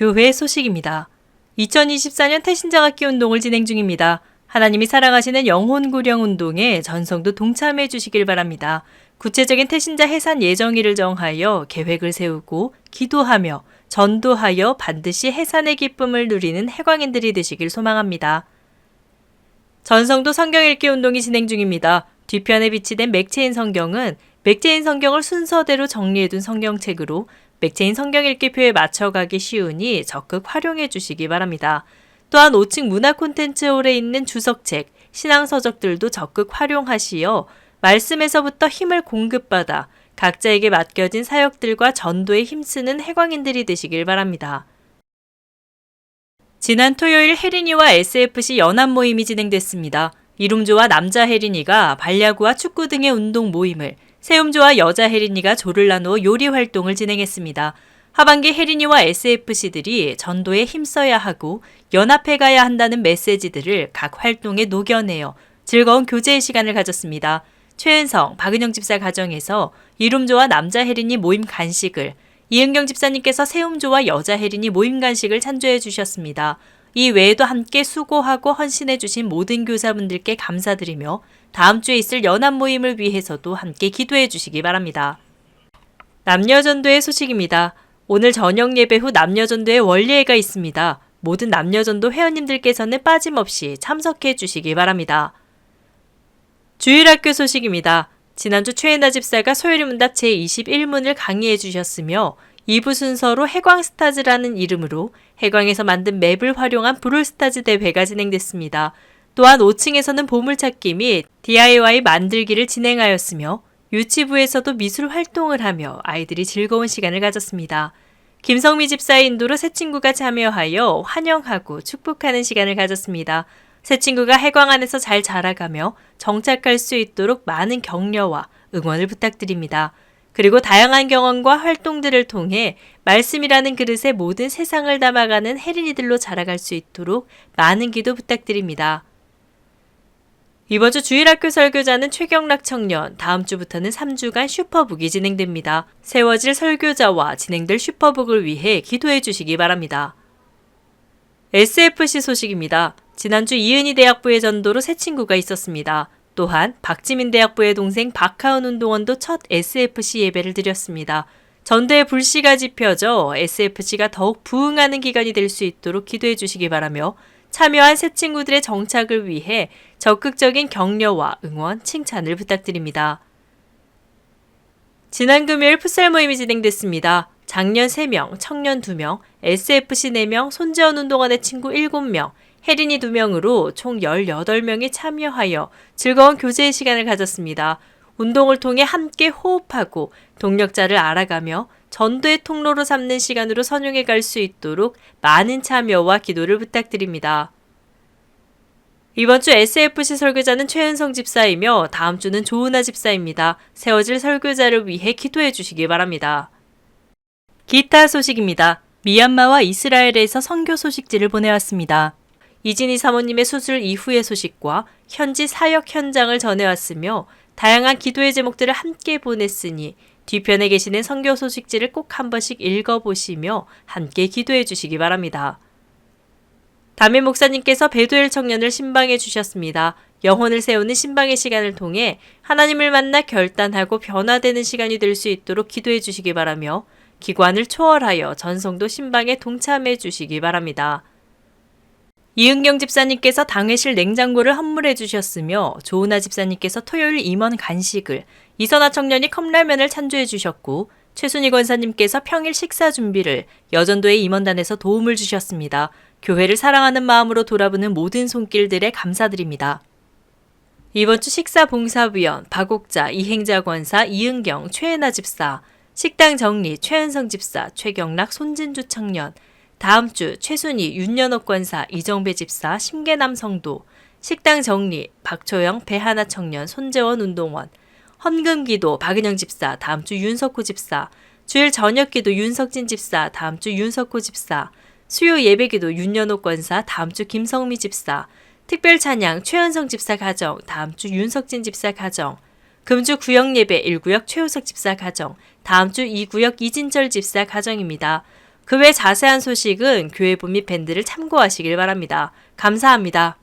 교회 소식입니다. 2024년 태신장학기 운동을 진행 중입니다. 하나님이 사랑하시는 영혼구령 운동에 전성도 동참해 주시길 바랍니다. 구체적인 태신자 해산 예정일을 정하여 계획을 세우고 기도하며 전도하여 반드시 해산의 기쁨을 누리는 해광인들이 되시길 소망합니다. 전성도 성경 읽기 운동이 진행 중입니다. 뒤편에 비치된 맥체인 성경은 맥체인 성경을 순서대로 정리해둔 성경책으로 맥체인 성경 읽기표에 맞춰가기 쉬우니 적극 활용해 주시기 바랍니다. 또한 5층 문화 콘텐츠홀에 있는 주석책, 신앙서적들도 적극 활용하시어 말씀에서부터 힘을 공급받아 각자에게 맡겨진 사역들과 전도에 힘쓰는 해광인들이 되시길 바랍니다. 지난 토요일 혜린이와 SFC 연합 모임이 진행됐습니다. 이룸조와 남자 혜린이가 발야구와 축구 등의 운동 모임을, 세움조와 여자 혜린이가 조를 나누어 요리 활동을 진행했습니다. 하반기 혜린이와 SFC들이 전도에 힘써야 하고 연합해 가야 한다는 메시지들을 각 활동에 녹여내어 즐거운 교제의 시간을 가졌습니다. 최은성, 박은영 집사 가정에서 이룸조와 남자 혜린이 모임 간식을, 이은경 집사님께서 세움조와 여자 혜린이 모임 간식을 찬조해 주셨습니다. 이 외에도 함께 수고하고 헌신해 주신 모든 교사분들께 감사드리며 다음 주에 있을 연합 모임을 위해서도 함께 기도해 주시기 바랍니다. 남녀전도의 소식입니다. 오늘 저녁 예배 후 남녀전도의 원리회가 있습니다. 모든 남녀전도 회원님들께서는 빠짐없이 참석해 주시기 바랍니다. 주일학교 소식입니다. 지난주 최애나 집사가 소요리 문답 제21문을 강의해 주셨으며 2부 순서로 해광스타즈라는 이름으로 해광에서 만든 맵을 활용한 브롤스타즈 대회가 진행됐습니다. 또한 5층에서는 보물찾기 및 DIY 만들기를 진행하였으며 유치부에서도 미술 활동을 하며 아이들이 즐거운 시간을 가졌습니다. 김성미 집사의 인도로 새 친구가 참여하여 환영하고 축복하는 시간을 가졌습니다. 새 친구가 해광 안에서 잘 자라가며 정착할 수 있도록 많은 격려와 응원을 부탁드립니다. 그리고 다양한 경험과 활동들을 통해 말씀이라는 그릇에 모든 세상을 담아가는 혜린이들로 자라갈 수 있도록 많은 기도 부탁드립니다. 이번 주 주일학교 설교자는 최경락 청년, 다음 주부터는 3주간 슈퍼북이 진행됩니다. 세워질 설교자와 진행될 슈퍼북을 위해 기도해 주시기 바랍니다. SFC 소식입니다. 지난주 이은희 대학부의 전도로 새 친구가 있었습니다. 또한 박지민 대학부의 동생 박하은 운동원도 첫 SFC 예배를 드렸습니다. 전도의 불씨가 지펴져 SFC가 더욱 부흥하는 기간이 될 수 있도록 기도해 주시기 바라며 참여한 새 친구들의 정착을 위해 적극적인 격려와 응원, 칭찬을 부탁드립니다. 지난 금요일 풋살 모임이 진행됐습니다. 작년 3명, 청년 2명, SFC 4명, 손재원 운동원의 친구 7명, 혜린이 2명으로 총 18명이 참여하여 즐거운 교제의 시간을 가졌습니다. 운동을 통해 함께 호흡하고 동력자를 알아가며 전도의 통로로 삼는 시간으로 선용해 갈 수 있도록 많은 참여와 기도를 부탁드립니다. 이번 주 SFC 설교자는 최은성 집사이며 다음 주는 조은아 집사입니다. 세워질 설교자를 위해 기도해 주시기 바랍니다. 기타 소식입니다. 미얀마와 이스라엘에서 선교 소식지를 보내왔습니다. 이진희 사모님의 수술 이후의 소식과 현지 사역 현장을 전해왔으며 다양한 기도의 제목들을 함께 보냈으니 뒤편에 계시는 선교 소식지를 꼭 한 번씩 읽어보시며 함께 기도해 주시기 바랍니다. 담임 목사님께서 배도엘 청년을 신방해 주셨습니다. 영혼을 세우는 신방의 시간을 통해 하나님을 만나 결단하고 변화되는 시간이 될 수 있도록 기도해 주시기 바라며 기관을 초월하여 전성도 신방에 동참해 주시기 바랍니다. 이은경 집사님께서 당회실 냉장고를 헌물해 주셨으며 조은아 집사님께서 토요일 임원 간식을 이선아 청년이 컵라면을 찬조해 주셨고 최순희 권사님께서 평일 식사 준비를 여전도의 임원단에서 도움을 주셨습니다. 교회를 사랑하는 마음으로 돌아보는 모든 손길들에 감사드립니다. 이번 주 식사 봉사위원 박옥자 이행자 권사 이은경 최애나 집사 식당 정리 최은성 집사 최경락 손진주 청년 다음 주 최순희 윤연옥 권사 이정배 집사 심계남 성도 식당 정리 박초영 배하나 청년 손재원 운동원 헌금기도 박은영 집사 다음 주 윤석호 집사 주일 저녁기도 윤석진 집사 다음 주 윤석호 집사 수요 예배기도 윤연옥 권사 다음 주 김성미 집사 특별 찬양 최현성 집사 가정 다음 주 윤석진 집사 가정 금주 구역 예배 1구역 최우석 집사 가정 다음 주 2구역 이진철 집사 가정입니다. 그 외 자세한 소식은 교회부 및 밴드를 참고하시길 바랍니다. 감사합니다.